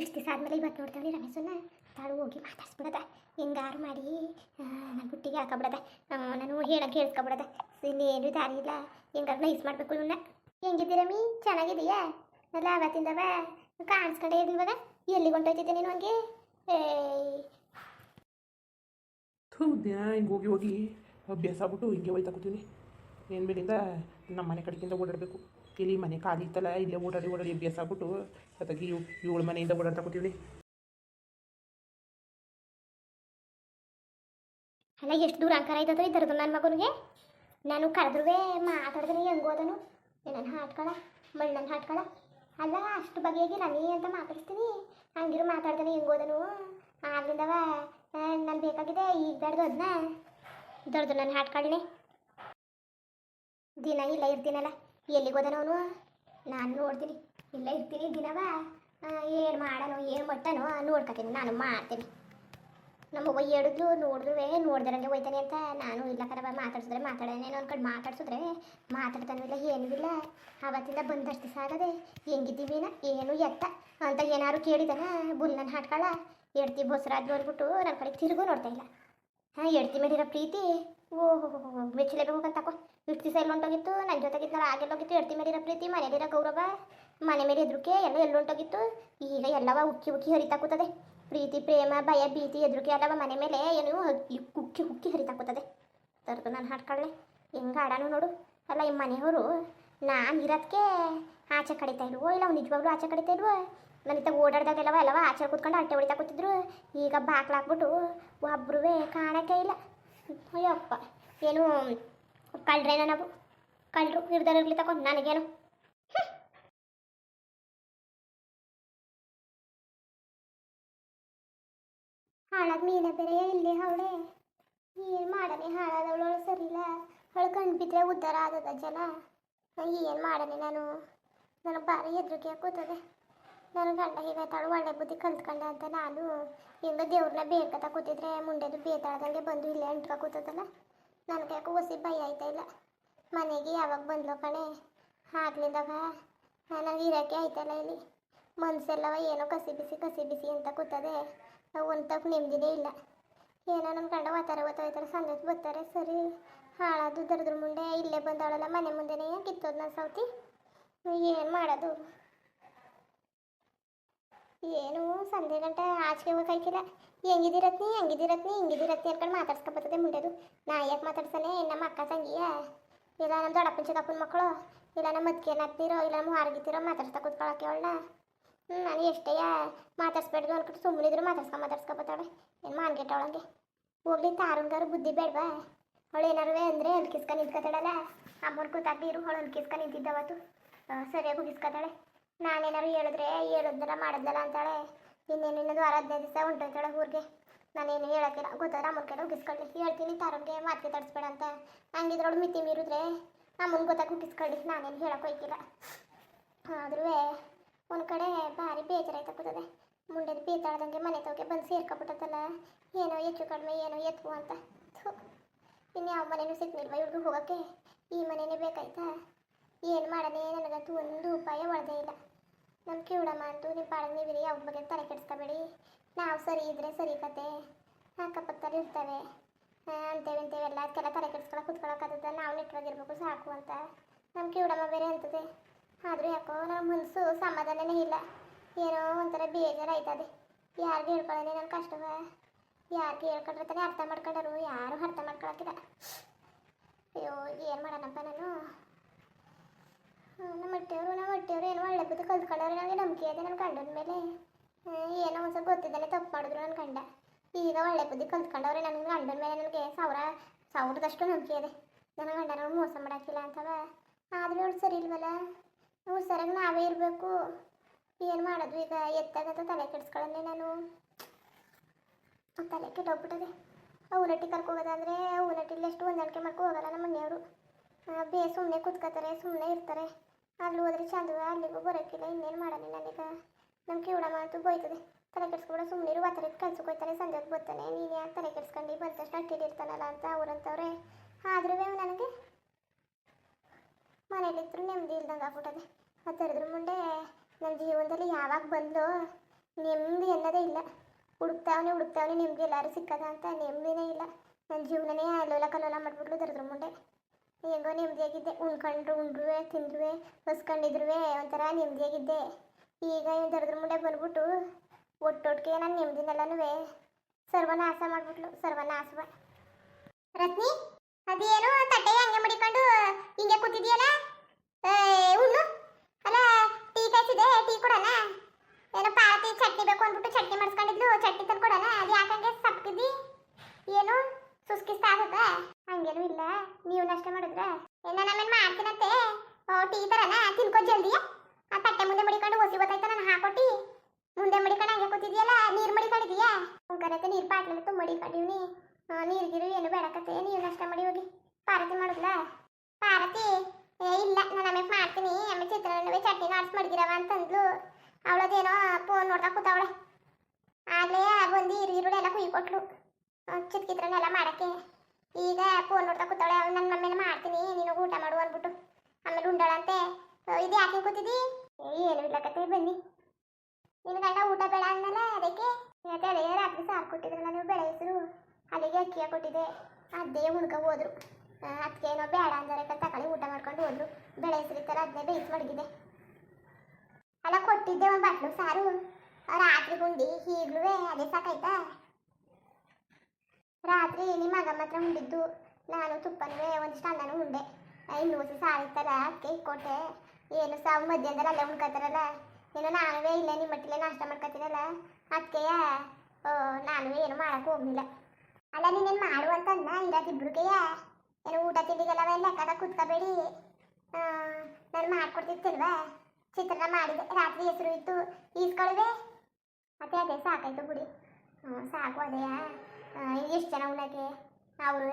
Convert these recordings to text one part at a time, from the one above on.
ಇಷ್ಟು ದಿವಸ ಆದಮೇಲೆ ಇವತ್ತು ನೋಡ್ತಾವ್ರಿ ರಮೇಶನ್ನ, ತಾಳು ಹೋಗಿ ಮಾತಾಡ್ಸ್ಬಿಡದ, ಹಿಂಗಾರು ಮಾಡಿ ನನ್ನ ಬುಟ್ಟಿಗೆ ಹಾಕಬಿಡದ ನಾನು ಹೇಳಕ್ಕೆ ಹೇಳ್ಸ್ಕೊಬಿಡದ ಇನ್ನೇನು ದಾರಿ ಇಲ್ಲ, ಹೆಂಗಾರು ನೈಸ್ ಮಾಡಬೇಕು ಇವನ್ನ ಹೆಂಗಿದ್ದೀರಮ್ಮಿ ಚೆನ್ನಾಗಿದೆಯಾ ಅಲ್ಲ, ಅವತ್ತಿಂದವ ಕಾಣಿಸ್ಕೊಂಡೇ ಇವಾಗ. ಎಲ್ಲಿ ಹೊಂಟೋಯ್ತಿದ್ದೆ ನೀನು ಹಂಗೆ? ದಿನ ಹಿಂಗೆ ಹೋಗಿ ಹೋಗಿ ಅಭ್ಯಾಸ ಆಗ್ಬಿಟ್ಟು ಹಿಂಗೆ ಹೋಯ್ತಾ ಏನು ಬೇಡಿಂದ ನಮ್ಮ ಮನೆ ಕಡೆಗಿಂದ ಓಡಾಡಬೇಕು. ಇಲ್ಲಿ ಮನೆ ಖಾಲಿ ಇತ್ತಲ್ಲ, ಇಲ್ಲೇ ಓಡಾಡಿ ಓಡಾಡಿ ಅಭ್ಯಾಸ ಆಗ್ಬಿಟ್ಟು ಅದಾಗಿ ಇವಳ ಮನೆಯಿಂದ ಓಡಾಡ್ತಾ ಅಲ್ಲ, ಎಷ್ಟು ದೂರ ಅಂಕಾರ ಆಯ್ತದ ಇದ್ದರದು ನನ್ನ ಮಗನಿಗೆ? ನಾನು ಕರೆದ್ರೂ ಮಾತಾಡಿದ್ರೆ ಹೆಂಗೋದನು ನನ್ನ ಹಾಟ್ಕೊಳ ಮಣ್ಣನ್ನು ಹಾಟ್ಕೊಳ ಅಲ್ಲ, ಅಷ್ಟು ಬಗೆಯಾಗಿ ನನಗೆ ಅಂತ ಮಾತಾಡಿಸ್ತೀನಿ. ಹಂಗಿರು ಮಾತಾಡ್ತಾನೆ ಹೆಂಗೋದನು ಆಗ್ಲಿಂದವ ನಾನು ಬೇಕಾಗಿದೆ ಈಗ ಬೇಡ್ದು ಅದನ್ನ ದೊಡ್ಡದು ನನ್ನ ಹಾಟ್ಕೊಳ್ನೆ ದಿನ ಇಲ್ಲ, ಇರ್ತೀನಲ್ಲ. ಎಲ್ಲಿಗೆ ಹೋದನ ಅವನು? ನಾನು ನೋಡ್ತೀನಿ. ಇಲ್ಲ ಇರ್ತೀನಿ ದಿನವ. ಏನು ಮಾಡೋನು, ಏನು ಮಟ್ಟನೋ ನೋಡ್ಕೊತೀನಿ, ನಾನು ಮಾಡ್ತೀನಿ. ನಮ್ಮವ್ವ ಹೇಳಿದ್ಲು, ನೋಡಿದ್ರುವೆ, ನೋಡ್ದಿರಂಗೆ ಹೋಯ್ತಾನೆ ಅಂತ. ನಾನು ಇಲ್ಲ ಕರವ ಮಾತಾಡ್ಸಿದ್ರೆ ಮಾತಾಡೋನೇನೋ ಅನ್ಕೊಂಡು ಮಾತಾಡ್ಸಿದ್ರೆ ಮಾತಾಡ್ತಾನೂ ಇಲ್ಲ, ಏನು ಇಲ್ಲ. ಅವತ್ತಿಂದ ಬಂದಷ್ಟು ದಿವಸ ಆಗದೆ ಹೆಂಗಿದ್ದೀವಿನ ಏನು ಎತ್ತ. ಅಂತ ಏನಾದ್ರು ಕೇಳಿದನ ಬುಲ್ಲನ್ನು ಹಾಟ್ಕೊಳ್ಳ ಎಡ್ತಿ ಬೊಸರಾದ್ ಅಂದ್ಬಿಟ್ಟು ನನ್ನ ಕಡೆ ತಿರುಗು ನೋಡ್ತಾ ಇಲ್ಲ. ಹಾಂ, ಎಡ್ತಿ ಮೇಲಿರೋ ಪ್ರೀತಿ? ಓಹೋ ಮೆಚ್ಚಲೇಬೇಕು ತಕೋ ಇಷ್ಟು ದಿವಸ ಎಲ್ಲೊಂಟೋಗಿತ್ತು ನನ್ನ ಜೊತೆಗಿತ್ತು ಆಗೆಲ್ಲ ಹೋಗಿತ್ತು ಎಡ್ತಿ ಮೇಲಿರೋ ಪ್ರೀತಿ, ಮನೇಲಿರೋ ಗೌರವ, ಮನೆ ಮೇಲೆ ಎದ್ರುಕೆ ಎಲ್ಲ ಎಲ್ಲೊಂಟೋಗಿತ್ತು ಈಗ ಎಲ್ಲವ ಉಕ್ಕಿ ಉಕ್ಕಿ ಹರಿತಾಕುತ್ತದೆ ಪ್ರೀತಿ, ಪ್ರೇಮ, ಭಯ, ಭೀತಿ ಎದ್ರುಕೆ ಎಲ್ಲವ ಮನೆ ಮೇಲೆ ಏನು ಉಕ್ಕಿ ಉಕ್ಕಿ ಹರಿತಾಕುತ್ತದೆ ತರ್ದು ನಾನು ಹಾಡ್ಕೊಳ್ಳೆ ಹೆಂಗೆ ಆಡಾನು ನೋಡು. ಅಲ್ಲ, ಈ ಮನೆಯವರು, ನಾನು ಇರೋದಕ್ಕೆ ಆಚೆ ಕಡಿತಾ ಇಲ್ವೋ, ಇಲ್ಲ ಅವ್ನು ನಿಜವಾಗ್ಲೂ ಆಚೆ ಕಡಿತಾ ಇಲ್ವೋ? ನನ್ನ ಇತ್ತ ಓಡಾಡ್ದಾಗೆಲ್ಲವ ಎಲ್ಲವ ಆಚೆ ಕೂತ್ಕೊಂಡು ಅಟ್ಟೆ ಹೊಡಿತಾ ಕೂತಿದ್ರು. ಈಗ ಬಾಕ್ಲಾಕ್ಬಿಟ್ಟು ಒಬ್ರುವೆ ಕಾಣಕ್ಕೆ ಇಲ್ಲ. ಅಯ್ಯಪ್ಪ ಏನು ಕಳ್ರೇನ ನಾವು? ಕಳ್ಳರು ಇರ್ದಾರಿರ್ಲಿ ತಗೊಂಡು ನನಗೇನು? ಹಾಳಾದ ಮೀನ ಬೇರೆ ಇಲ್ಲಿ ಅವಳೆ? ಏನು ಮಾಡನೆ ಹಾಳಾದವಳು ಸರಿಲ್ಲ ಅವಳು ಕಣ್ಣು ಬಿದ್ದರೆ ಉದ್ಧಾರ ಆದದ ಜನ. ಏನು ಮಾಡನೆ ನಾನು? ನನಗೆ ಭಾರಿ ಹೆದರಿಕೆ ಕೂತದೆ ನನ್ನ ಗಂಡ ಹೀಗಾಯ್ತಾಳು, ಒಳ್ಳೆ ಬುದ್ಧಿ ಕಲ್ತ್ಕೊಂಡ ಅಂತ ನಾನು. ಹಿಂಗೆ ದೇವ್ರನ್ನ ಬೇಡ್ಕತ ಕೂತಿದ್ರೆ ಮುಂಡೆದು ಬೇತಾಳ್ದಂಗೆ ಬಂದು ಇಲ್ಲೇ ಅಂಟ್ಕ ಕೂತದಲ್ಲ. ನನಗೆ ಯಾಕೋ ಹೊಸಿ ಭಯ ಆಯ್ತಾ ಇಲ್ಲ. ಮನೆಗೆ ಯಾವಾಗ ಬಂದ್ಲು ಕಣೆ. ಆಗ್ಲಿಂದಾಗ ನನಗೆ ಇರೋಕ್ಕೆ ಆಯ್ತಲ್ಲ ಇಲ್ಲಿ. ಮನ್ಸೆಲ್ಲವ ಏನೋ ಕಸಿ ಬಿಸಿ ಕಸಿ ಬಿಸಿ ಅಂತ ಕೂತದೆ. ಒಂದು ತಪ್ಪು ನೆಮ್ಮದಿನೇ ಇಲ್ಲ. ಏನೋ ನಮ್ಮ ಗಂಡ ಒತ್ತಾರೆ ಒತ್ತಾಯ್ತಾರೆ ಸಂಜೆ ಬರ್ತಾರೆ. ಸರಿ, ಹಾಳಾದು ದರದ್ರ ಮುಂದೆ ಇಲ್ಲೇ ಬಂದವಳಲ್ಲ ಮನೆ ಮುಂದೆನೇ ಕಿತ್ತೋದು ನನ್ನ ಸೌತಿ. ಏನು ಮಾಡೋದು? ಏನು ಸಂಜೆ ಗಂಟೆ ಆಚೆಗೆ ಹೋಗೈತಿಲ್ಲ ಹೆಂಗಿದಿರತ್ನಿ ಹೆಂಗಿದಿರತ್ನಿ ಹಿಂಗಿದಿರತ್ನಿ ಅನ್ಕೊಂಡು ಮಾತಾಡ್ಸ್ಕೊಬರ್ತದೆ ಮುಂಡೆದು. ನಾ ಯಾಕೆ ಮಾತಾಡ್ಸಾನೆ? ನಮ್ಮ ಅಕ್ಕ ತಂಗಿಯ. ಇಲ್ಲ ನಮ್ಮ ದೊಡ್ಡಪ್ಪನ ಚಿಕ್ಕಪ್ಪನ ಮಕ್ಕಳು. ಇಲ್ಲ ನಮ್ಮ ಅದಕ್ಕೆ ನತ್ತೀರೋ ಇಲ್ಲ ನಮ್ಮ ಹಾರ್ಗಿತ್ತಿರೋ ಮಾತಾಡ್ಸ್ತಾ ಕೂತ್ಕೊಳಕ್ಕೆ ಅವಳನ್ನ. ಹ್ಞೂ ನಾನು ಎಷ್ಟೇ ಮಾತಾಡ್ಸ್ಬೇಡ್ದು ಅನ್ಕೊಂಡು ಸುಮ್ಮನಿದ್ರು ಮಾತಾಡ್ಸ್ಕೊ ಮಾತಾಡ್ಸ್ಕೊಬತ್ತಾಳೆ. ಏನು ಮಾನ್ಗೆಟ್ಟವಳಂಗೆ ಹೋಗ್ಲಿ, ತಾರುಣ್ಗಾರು ಬುದ್ಧಿ ಬೇಡವಾ? ಅವಳು ಏನಾರು ಅಂದರೆ ಅಲ್ಕಿಸ್ಕ ನಿಂತ್ಕೊತಾಳಲ್ಲ. ಅಮ್ಮನ ಕೂತಾಗ ಇರು ಅವಳು ಅಲ್ಕಿಸ್ಕ ನಿಂತಿದ್ದವತ್ತು ಸರಿಯಾಗಿ ಉಗಿಸ್ಕೊತಾಳೆ ನಾನೇನಾರು ಹೇಳಿದ್ರೆ ಹೇಳಿದ್ನಲ್ಲ ಮಾಡಿದ್ನಲ್ಲ ಅಂತಾಳೆ. ಇನ್ನೇನು ಇನ್ನೊಂದು ವಾರ ಹದಿನೈದು ದಿವಸ ಹೊಂಟೋಯ್ತಾಳೆ ಊರಿಗೆ. ನಾನೇನು ಹೇಳೋಕ್ಕಿಲ್ಲ. ಗೊತ್ತಾದ್ರೆ ಅಮ್ಮನ ಕಡೆ ಉಗಿಸ್ಕೊಳ್ಳಿ ಹೇಳ್ತೀನಿ ತಾರುಂಗೆ ಮಾತಿಗೆ ತಡಿಸ್ಬೇಡ ಅಂತ. ಹಂಗಿದ್ರೊಳು ಮಿತಿ ಮೀರಿದ್ರೆ ಅಮ್ಮನ ಗೊತ್ತಾಗ ಉಗಿಸ್ಕೊಳ್ಳಿ ನಾನೇನು ಹೇಳೋಕೆ ಹೋಯ್ತಿಲ್ಲ ಆದ್ರೂ ಒಂದು ಕಡೆ ಭಾರಿ ಬೇಜಾರಾಯ್ತಾ ಕೂತದೆ ಮುಂಡೆದು ಬೇತಾಡ್ದಂಗೆ ಮನೆ ತವಕ್ಕೆ ಬಂದು ಸೇರ್ಕೊಬಿಟ್ಟದಲ್ಲ. ಏನೋ ಹೆಚ್ಚು ಕಡಿಮೆ, ಏನೋ ಎತ್ತು ಅಂತ. ಇನ್ನು ಯಾವ ಮನೇನೂ ಸಿಗ್ಲಿಲ್ವ ಇವ್ರಿಗೂ ಹೋಗೋಕ್ಕೆ? ಈ ಮನೇನೇ ಬೇಕಾಯ್ತಾ? ಏನು ಮಾಡನೆ? ನನಗಂತೂ ಒಂದು ಉಪಾಯ ಒಳದೇ ಇಲ್ಲ. ನಮ್ಮ ಕಿವುಡಮ್ಮ ಅಂತೂ ನಿಮ್ಮ ಪಾಡಿಗೆ ನೀವಿರಿ ಅವ್ರ ಬಗ್ಗೆ ತಲೆ ಕೆಡಿಸ್ಕೋಬೇಡಿ. ನಾವು ಸರಿ ಇದ್ರೆ ಸರಿ ಕತೆ. ಅಕ್ಕಪಕ್ಕದಲ್ಲಿ ಇರ್ತವೆ. ಅಂತೇವೆ ಅಂತೇವೆಲ್ಲ ಅದಕ್ಕೆಲ್ಲ ತಲೆ ಕೆಡಿಸ್ಕೊಳಕ್ಕೆ ಕುತ್ಕೊಳಕ್ಕಾಗದ ನಾವು ನೆಟ್ವಾಗಿರ್ಬೇಕು, ಸಾಕು ಅಂತ. ನಮ್ಮ ಕಿವುಡಮ್ಮ ಬೇರೆ ಅಂತದೆ ಆದರೂ ಯಾಕೋ ನಮ್ಮ ಮನಸ್ಸು ಸಮಾಧಾನನೇ ಇಲ್ಲ. ಏನೋ ಒಂಥರ ಬೇಜಾರಾಯ್ತದೆ. ಯಾರಿಗೂ ಹೇಳ್ಕೊಳ್ಳೋದೇ ನನ್ನ ಕಷ್ಟವ. ಯಾರಿಗೆ ಹೇಳ್ಕೊಂಡ್ರೆ ತಾನೇ ಅರ್ಥ ಮಾಡ್ಕೊಂಡರು ಯಾರು ಅರ್ಥ ಮಾಡ್ಕೊಳಕ್ಕಿಲ್ಲ ಅಯ್ಯೋ ಏನು ಮಾಡೋಣಪ್ಪ ನಾನು ಹ್ಮ್, ನಮ್ಮ ಹೊಟ್ಟೆಯವರು ನಮ್ಮ ಹೊಟ್ಟೆಯವರು ಏನೋ ಕಲ್ತ್ಕೊಂಡವ್ರೆ ನನಗೆ ನಂಬಿಕೆ ಇದೆ ನನ್ನ ಗಂಡನ ಮೇಲೆ. ಏನೋ ಒಂದು ಸ್ವಲ್ಪ ಗೊತ್ತಿದ್ದಾನೆ ತಪ್ಪು ಮಾಡಿದ್ರು ನನ್ನ ಗಂಡ. ಈಗ ಒಳ್ಳೆ ಬುದ್ಧಿ ಕಲ್ತ್ಕೊಂಡವ್ರೆ ನನ್ನ ಗಂಡನ ಮೇಲೆ ನನಗೆ ಸಾವಿರ, ಸಾವಿರದಷ್ಟು ನಂಬಿಕೆ ಇದೆ. ನನ್ನ ಗಂಡನ ಮೋಸ ಮಾಡೋಕ್ಕಿಲ್ಲ ಅಂತವ. ಆದರೂ ಅವಳು ಸರಿ ಇಲ್ವಲ್ಲ? ಹುಷಾರಾಗಿ ನಾವೇ ಇರಬೇಕು. ಏನು ಮಾಡೋದು ಈಗ? ಎತ್ತಾಗತ್ತ ತಲೆ ಕೆಡಿಸ್ಕೊಳ್ಳೆ ನಾನು. ತಲೆ ಕೆಟ್ಟೋಗ್ಬಿಟ್ಟದೆ. ಅವನಟ್ಟಿ ಕರ್ಕೋಗೋದಂದರೆ ಅವನಟ್ಟಿಲಿ ಎಷ್ಟು ಹೊಂದಾಣಿಕೆ ಮಾಡ್ಕೊ ಹೋಗಲ್ಲ ನಮ್ಮ ಮನೆಯವರು ಬೇ ಸುಮ್ಮನೆ ಕೂತ್ಕೋತಾರೆ ಸುಮ್ಮನೆ ಇರ್ತಾರೆ. ಅಲ್ಲಿ ಹೋದ್ರೆ ಚಂದ, ಅಲ್ಲಿಗೂ ಬರೋಕ್ಕಿಲ್ಲ, ಇನ್ನೇನು ಮಾಡೋಣ ನನಗೆ ನಮ್ಮ ಕಿವುಡಮ್ಮ ಅಂತೂ ಬೈತದೆ ತಲೆ ಕೆಡ್ಸ್ಕೊಂಡು ಸುಮ್ಮನೆ ಇರು ಥರ ಕೆಲ್ಸಕ್ಕೆ ಹೋಗ್ತಾನೆ ಸಂಜೆಗೆ ಬರ್ತಾನೆ. ನೀನು ಯಾಕೆ ತಲೆ ಕೆಡ್ಸ್ಕೊಂಡು, ಬಂದ ತಕ್ಷಣ ಅಟ್ಟಿಲಿ ಇರ್ತಾನಲ್ಲ ಅಂತ ಅವ್ರಂತವ್ರೆ. ಆದ್ರೂ ನನಗೆ ಮನೇಲಿದ್ರು ನೆಮ್ಮದಿ ಇಲ್ದಂಗೆ ಆಗ್ಬಿಟ್ಟದೆ. ಅದರದ್ರ ಮುಂದೆ ನನ್ನ ಜೀವನದಲ್ಲಿ ಯಾವಾಗ ಬಂದು ನೆಮ್ಮದಿ ಅನ್ನೋದೇ ಇಲ್ಲ. ಹುಡುಕ್ತಾವನೆ ಹುಡುಕ್ತಾವನೆ ನೆಮ್ಮದಿ ಎಲ್ಲರೂ ಸಿಕ್ಕದ ಅಂತ ನೆಮ್ಮದಿನೇ ಇಲ್ಲ. ನನ್ನ ಜೀವನನೇ ಅಲ್ಲೋಲ ಕಲ್ಲೋಲ ಮುಂದೆ ಹೆಂಗೋ ನೆಮ್ಮದಿಯಾಗಿದ್ದೆ. ಉಣ್ಕೊಂಡ್ರು, ಉಂಡ್ರುವೆ, ತಿಂದ್ರುವೆ, ಹೊಸ್ಕೊಂಡಿದ್ರುವೆ, ಒಂಥರ ನೆಮ್ಮದಿಯಾಗಿದ್ದೆ. ಈಗ ಏನು ದರದ್ರ ಮುಂದೆ ಬಂದ್ಬಿಟ್ಟು ಒಟ್ಟೊಟ್ಟಿಗೆ ನಾನು ನೆಮ್ಮದಿನೆಲ್ಲನೂ ಸರ್ವನಾಶ ಮಾಡ್ಬಿಟ್ಲು. ಸರ್ವನಾಶವ. ರತ್ನಿ, ಅದೇನು ತಟ್ಟೆ ಹಂಗೆ ಮಡಿಕೊಂಡು ಹಿಂಗೆ ಕೂತಿದ್ಯಲ್ಲ ಏ, ಉಣ್ಣು ಅಲ್ಲ ಟೀ ಕಾಯ್ಸಿದೆ ಟೀ ಕೊಡೋಣ ಏನೋ ಪಾತಿ ಚಟ್ನಿ ಬೇಕು ಅಂದ್ಬಿಟ್ಟು ಚಟ್ನಿ ಮಾಡಿಸ್ಕೊಂಡಿದ್ಲು ಚಟ್ನಿ ತಂದು ಕೊಡೋಣ ಅದು ಯಾಕಂಗೆ ಸಪ್ಕಿದ್ದಿ ಏನು ಸುಸ್ಕಿಸ್ತ ಆಗತ್ತ ಹಂಗೇನು ಇಲ್ಲ ನೀವು ನಷ್ಟ ಮಾಡಿದ್ರೆ? ಏನ ನಮ್ಮನ್ ಮಾಡ್ತೀನಂತೆ. ಟೀ ತರನ ತಿನ್ಕೋ ಜಲ್ದಿ. ಆ ತಟ್ಟೆ ಮುಂದೆ ಮಡಿಕೊಂಡು ಒಸಿ ಗೊತ್ತಾಯ್ತ ನಾನು ಹಾಕೊಟ್ಟಿ? ಮುಂದೆ ಮಡಿಕೊಂಡು ಹಂಗೆ ಕೂತಿದ್ಯಲ್ಲ, ನೀರು ಮಡಿಕೊಂಡಿದ್ಯಾ? ಕರೆತೆ ನೀರು ಪಾಟ್ಲಲ್ಲಿ ತುಂಬ ಮಡಿಕೊಂಡಿವ್ನಿ ನೀರು ಗಿರು ಏನು ಬೇಡಕತ್ತೆ ನೀವು ನಷ್ಟ ಮಾಡಿ ಹೋಗಿ. ಪಾರತಿ ಮಾಡಿದ್ಲ? ಪಾರತಿ ಇಲ್ಲ, ನಾನು ಆಮೇಲೆ ಮಾಡ್ತೀನಿ. ಆಮೇಲೆ ಚಿತ್ರಾನ್ನವೇ ಚಟ್ನಿ ನಾಡ್ಸ್ ಮಡಗಿರವ ಅಂತಂದ್ಲು. ಅವಳದೇನೋ ಫೋನ್ ನೋಡ್ತಾ ಕೂತಾವಳೆ. ಆಗ್ಲೇ ಬಂದು ಈರುಳ್ಳಿ ಎಲ್ಲ ಕುಯ್ಕೊಟ್ಲು. ಕೊಟ್ಲು ಚಿತ್ಕಿತ್ರನೆಲ್ಲ ಮಾಡಕ್ಕೆ. ಈಗ ಫೋನ್ ನೋಡ್ತಾ ಕೂತಾಳೆ ಅವ್ಳು ನನ್ನ ಮಮ್ಮಿನ ಮಾಡ್ತೀನಿ, ನೀನು ಊಟ ಮಾಡು ಅಂದ್ಬಿಟ್ಟು. ಆಮೇಲೆ ಉಂಡಳಂತೆ ಇದು ಯಾಕೆ ಕೂತಿದ್ದಿ ಏನು ಇಲ್ಲಕತ್ತೆ ಬನ್ನಿ. ನಿನ್ನ ಗಂಡ ಊಟ ಬೇಡ ಅಂದಲ್ಲ ಅದಕ್ಕೆ? ಇವತ್ತು ಅದೇ ರಾತ್ರಿ ಸಾರು ಕೊಟ್ಟಿದ್ರಲ್ಲ, ನೀವು ಬೆಳೆ ಹೆಸರು? ಅಲ್ಲಿಗೆ ಅಕ್ಕಿಯ ಕೊಟ್ಟಿದ್ದೆ, ಅದೇ ಉಣ್ಕ ಹೋದ್ರು. ಅದಕ್ಕೆ ಏನೋ ಬೇಡ ಅಂದರೆ ತಕೊಳ್ಳಿ ಊಟ ಮಾಡ್ಕೊಂಡು ಹೋದ್ರು. ಬೆಳೆ ಹೆಸರು ಇತ್ತಲ್ಲ ಅದನ್ನೇ ಬೇಯಿಸಿ ಮಡಗಿದೆ ಅಲ್ಲ, ಕೊಟ್ಟಿದ್ದೆ ಒಂದು ಬಟ್ಲು, ಸಾರು. ರಾತ್ರಿ ಗುಂಡಿ ಈಗಲೂ ಅದೇ ಸಾಕಾಯ್ತಾ? ರಾತ್ರಿ ನಿಮ್ಮ ಮಗ ಮಾತ್ರ ಉಂಡಿದ್ದು. ನಾನು ತುಪ್ಪನವೇ ಒಂದಿಷ್ಟು ಅನ್ನನೂ ಉಂಡೆ. ಇನ್ನು ಹೊಸ ಸಾರು ಇತ್ತಲ್ಲ ಅದಕ್ಕೆ ಕೊಟ್ಟೆ ಏನು ಸಾವು ಮಧ್ಯಾಹ್ನದಲ್ಲಿ ಅಲ್ಲೇ ಉಣ್ಕೊತಾರಲ್ಲ ಏನು ನಾನುವೇ ಇಲ್ಲೇ ನಿಮ್ಮ ಮಟ್ಟಿಲೆ ನಾಷ್ಟ ಮಾಡ್ಕೊತೀನಲ್ಲ ಅದಕ್ಕೆ ನಾನು ಏನು ಮಾಡಕ್ಕೆ ಹೋಗ್ಲಿಲ್ಲ. ಅಲ್ಲ, ನೀನೇನು ಮಾಡು ಅನ್ನ ಇರೋದಿಬ್ರಿಗೆಯ ಏನು ಊಟ ತಿಂಡಿಗೆಲ್ಲ ಕಡೆ ಕುತ್ಕೋಬೇಡಿ. ನಾನು ಮಾಡ್ಕೊಡ್ತಿತ್ತಲ್ವಾ? ಚಿತ್ರನ ಮಾಡಿದೆ. ರಾತ್ರಿ ಹೆಸರು ಇತ್ತು. ಈಸ್ಕೊಳ್ವೆ? ಮತ್ತೆ ಅದೇ ಸಾಕಾಯ್ತು ಬಿಡಿ. ಹ್ಞೂ ಸಾಕು ಅದೇಯಾ ಎಷ್ಟು ಜನ ಉಣ್ಣಕ್ಕೆ ಅವರು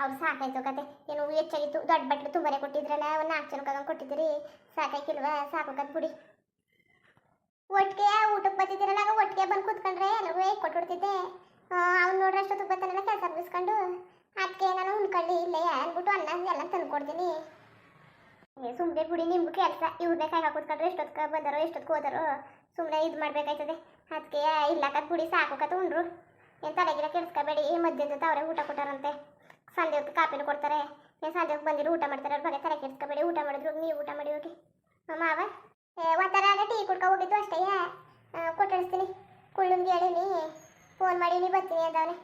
ಅವ್ರು ಸಾಕಾಯ್ತು ಕತೆ. ಏನು ಹೆಚ್ಚಾಗಿತ್ತು, ದೊಡ್ಡ ಬಟ್ಲು ತುಂಬಾನೇ ಕೊಟ್ಟಿದ್ರಲ್ಲ, ಒಂದು ನಾಲ್ಕು ಜನಕ್ಕೆ ಕೊಟ್ಟಿದ್ದೀರಿ? ಸಾಕಾಯ್ಕಿಲ್ವಾ ಸಾಕೋಕತ್ ಬಿಡಿ. ಒಟ್ಟಿಗೆ ಊಟಕ್ಕೆ ಬರ್ತಿದ್ದೀರಲ್ಲ, ಆಗ ಒಟ್ಟಿಗೆ ಬಂದು ಕೂತ್ಕೊಂಡ್ರೆ ಎಲ್ಲರಿಗೂ ಕೊಟ್ಬಿಡ್ತಿದ್ದೆ. ಅವ್ನು ನೋಡ್ರೆ ಅಷ್ಟೊತ್ತಿಗೆ ಬರ್ತಾನಲ್ಲ ಕೆಲಸ ಮುಗಿಸ್ಕೊಂಡು? ಅದಕ್ಕೆ ನಾನು ಉಣ್ಕೊಳ್ಳಿ, ಇಲ್ಲೇ ಅಂದ್ಬಿಟ್ಟು ಅನ್ನ, ಎಲ್ಲ ತಂದು ಕೊಡ್ತೀನಿ ಸುಮ್ಮನೆ ಬಿಡಿ, ನಿಮ್ಗೂ ಕೆಲಸ. ಇವ್ರನ್ನೇ ಕೈ ಹಾಕುತ್ಕೊಂಡ್ರೆ ಎಷ್ಟೊತ್ತಿಗೆ ಬಂದಾರೋ ಎಷ್ಟೊತ್ತಿಗೆ ಹೋದಾರೋ ಸುಮ್ಮನೆ ಇದು ಮಾಡ್ಬೇಕಾಯ್ತದೆ. ಅದಕ್ಕೆ ಇಲ್ಲಕತ್ ಬಿಡಿ, ಸಾಕು ಕತ್ ಉಂಡ್ರು. ಏನು ತಲೆಗಿರ ಈ ಮಧ್ಯದ ಅವರೇ ಊಟ ಕೊಟ್ಟಾರಂತೆ. ಸಂಜೆ ಹೊತ್ತು ಕಾಪಿನೂ ಕೊಡ್ತಾರೆ. ಏನು ಸಂಜೆ ಹೊತ್ತು ಬಂದಿರು ಊಟ ಮಾಡ್ತಾರೆ. ಅವ್ರ ಬಗ್ಗೆ ತಲೆ ಕೆಡಿಸ್ಕೋಬೇಡಿ. ಊಟ ಮಾಡಿದ್ರು ನೀವು ಊಟ ಮಾಡಿ ಹೋಗಿ. ಮಾವ? ಒತ್ತರ ಟೀ ಕುಡ್ಕೊ ಹೋಗಿದ್ದು ಅಷ್ಟೇ ಕೊಟ್ಟಿಳಿಸ್ತೀನಿ ಕುಳ್ಳುಂಗಿ ಹೇಳಿನಿ. ಫೋನ್ ಮಾಡಿ ನೀ ಬರ್ತೀನಿ ಅಂದವನೆ.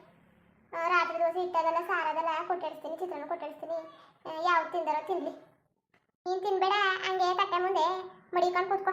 ರಾತ್ರಿ ದೋಸೆ ಇಟ್ಟದಲ್ಲ ಸಾರದಲ್ಲ ಕೊಟ್ಟಿಳಿಸ್ತೀನಿ ಚಿತ್ರಾನ್ನ ಕೊಟ್ಟಿಸ್ತೀನಿ ಯಾವ್ದು ತಿಂದಾರೋ ತಿನ್ಲಿ. ನೀನು ತಿನ್ಬೇಡ, ಹಂಗೆ ತಟ್ಟೆ ಮುಂದೆ ಮಡಿಕೊಂಡು ಕೂತ್ಕೊ.